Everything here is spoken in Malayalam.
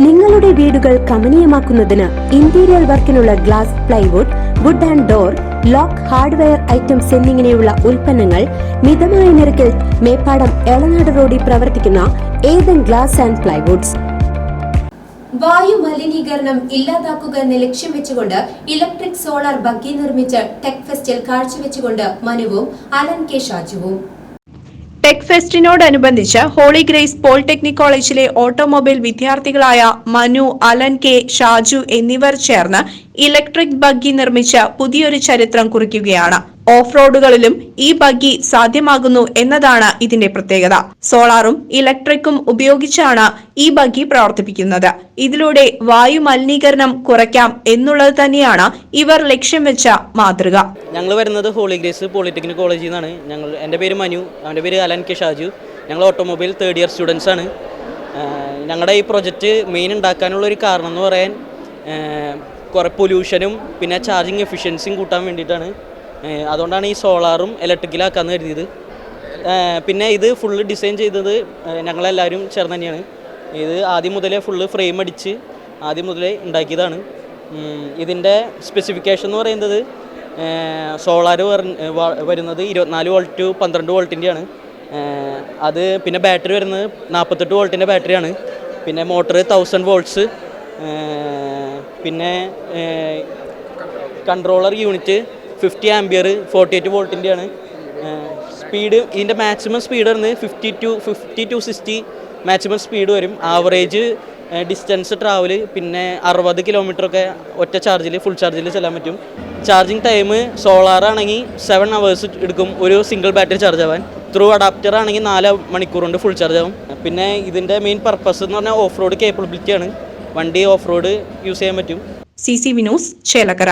നിങ്ങളുടെ വീടുകൾ കമനീയമാക്കുന്നതിന് interior വർക്കിനുള്ള glass plywood wood and door lock hardware items എന്നിങ്ങനെയുള്ള ഉൽപ്പന്നങ്ങൾ മിതമായ നിരക്കിൽ മേപ്പാടം എളനാട് റോഡിൽ പ്രവർത്തിക്കുന്ന ഏതൻ ഗ്ലാസ് ആൻഡ് പ്ലൈവുഡ്സ് വായു മലിനീകരണം ഇല്ലാതാക്കുക എന്ന ലക്ഷ്യം വെച്ചുകൊണ്ട് ഇലക്ട്രിക് സോളാർ ബഗ്ഗി നിർമ്മിച്ച് ടെക് ഫെസ്റ്റിൽ കാഴ്ചവെച്ചുകൊണ്ട് മനുവും അലൻ കെ ഷാജുവും. ടെക് ഫെസ്റ്റിനോടനുബന്ധിച്ച് ഹോളി ഗ്രേസ് പോളിടെക്നിക് കോളേജിലെ ഓട്ടോമൊബൈൽ വിദ്യാർത്ഥികളായ മനു അലൻ കെ ഷാജു എന്നിവർ ചേർന്ന് ഇലക്ട്രിക് ബഗ്ഗി നിർമ്മിച്ച പുതിയൊരു ചരിത്രം കുറിക്കുകയാണ്. ഓഫ് റോഡുകളിലും ഈ ബഗ്ഗി സാധ്യമാകുന്നു എന്നതാണ് ഇതിന്റെ പ്രത്യേകത. സോളാറും ഇലക്ട്രിക്കും ഉപയോഗിച്ചാണ് ഈ ബഗ്ഗി പ്രവർത്തിപ്പിക്കുന്നത്. ഇതിലൂടെ വായു മലിനീകരണം കുറയ്ക്കാം എന്നുള്ളത് തന്നെയാണ് ഇവർ ലക്ഷ്യം വെച്ച മാതൃക. ഞങ്ങൾ വരുന്നത് ഹോളി ഗ്രേസ് പോളിടെക്നിക് കോളേജിൽ നിന്നാണ് ഞങ്ങൾ എന്റെ പേര് മനു അവന്റെ പേര് അലൻ കെ ഷാജു. ഞങ്ങൾ ഓട്ടോമൊബൈൽ തേർഡ് ഇയർ സ്റ്റുഡൻസ് ആണ്. ഞങ്ങളുടെ ഈ പ്രൊജക്റ്റ് മെയിൻ ഉണ്ടാക്കാനുള്ള ഒരു കാരണം എന്ന് പറയാൻ കുറേ പൊല്യൂഷനും പിന്നെ ചാർജിങ് എഫിഷ്യൻസിയും കൂട്ടാൻ വേണ്ടിയിട്ടാണ്. അതുകൊണ്ടാണ് ഈ സോളാറും ഇലക്ട്രിക്കലാക്കാന്ന് കരുതിയത്. പിന്നെ ഇത് ഫുള്ള് ഡിസൈൻ ചെയ്തത് ഞങ്ങളെല്ലാവരും ചേർന്ന് തന്നെയാണ്. ഇത് ആദ്യം മുതലേ ഫുള്ള് ഫ്രെയിം അടിച്ച് ആദ്യം മുതലേ ഉണ്ടാക്കിയതാണ്. ഇതിന്റെ സ്പെസിഫിക്കേഷൻ എന്ന് പറയുന്നത് സോളാർ വരുന്നത് ഇരുപത്തിനാല് വോൾട്ട് ടു പന്ത്രണ്ട് വോൾട്ടിന്റെയാണ് അത് പിന്നെ ബാറ്ററി വരുന്നത് നാൽപ്പത്തെട്ട് വോൾട്ടിന്റെ ബാറ്ററിയാണ്. പിന്നെ മോട്ടറ് തൗസൻഡ് വോൾട്ട്സ് പിന്നെ controller unit fifty ampere forty eight വോൾട്ടിന്റെയാണ് speed ഇതിന്റെ മാക്സിമം സ്പീഡ് വരുന്നത് fifty two fifty two sixty maximum speed വരും ആവറേജ് ഡിസ്റ്റൻസ് ട്രാവൽ പിന്നെ അറുപത് ഒക്കെ ഒറ്റ ചാർജിൽ ഫുൾ ചാർജിൽ ചെല്ലാൻ പറ്റും. ചാർജിങ് ടൈം സോളാർ ആണെങ്കിൽ സെവൻ അവേഴ്സ് എടുക്കും ഒരു സിംഗിൾ ബാറ്ററി ചാർജ് ആവാൻ. ത്രൂ അഡാപ്റ്റർ ആണെങ്കിൽ നാല് മണിക്കൂർ കൊണ്ട് ഫുൾ ചാർജ് ആവും. പിന്നെ ഇതിന്റെ മെയിൻ പർപ്പസ് എന്ന് പറഞ്ഞാൽ ഓഫ് റോഡ് കേപ്പബിലിറ്റിയാണ് വണ്ടി ഓഫ് റോഡ് യൂസ് ചെയ്യാൻ പറ്റും. സി സി വിനോസ് ചേലക്കര.